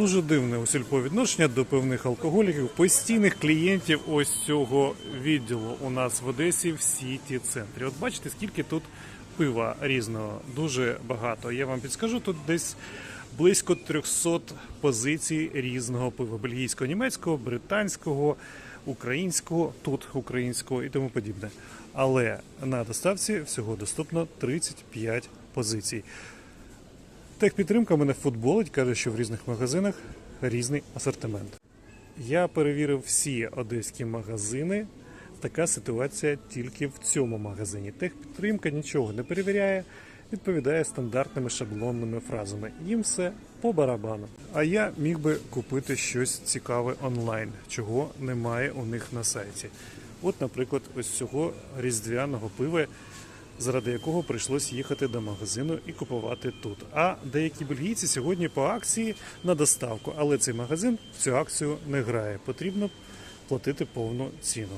дуже дивне у сільпо відношення до певних алкоголіків, постійних клієнтів ось цього відділу у нас в Одесі в сіті центрі. От бачите, скільки тут пива різного, дуже багато. Я вам підскажу, тут десь близько 300 позицій різного пива: бельгійського, німецького, британського, українського, тут українського і тому подібне. Але на доставці всього доступно 35 позицій. Техпідтримка мене футболить, каже, що в різних магазинах різний асортимент. Я перевірив всі одеські магазини. Така ситуація тільки в цьому магазині. Техпідтримка нічого не перевіряє, відповідає стандартними шаблонними фразами. Їм все по барабану. А я міг би купити щось цікаве онлайн, чого немає у них на сайті. От, наприклад, ось цього різдвяного пива заради якого прийшлось їхати до магазину і купувати тут. А деякі бельгійці сьогодні по акції на доставку, але цей магазин в цю акцію не грає. Потрібно платити повну ціну.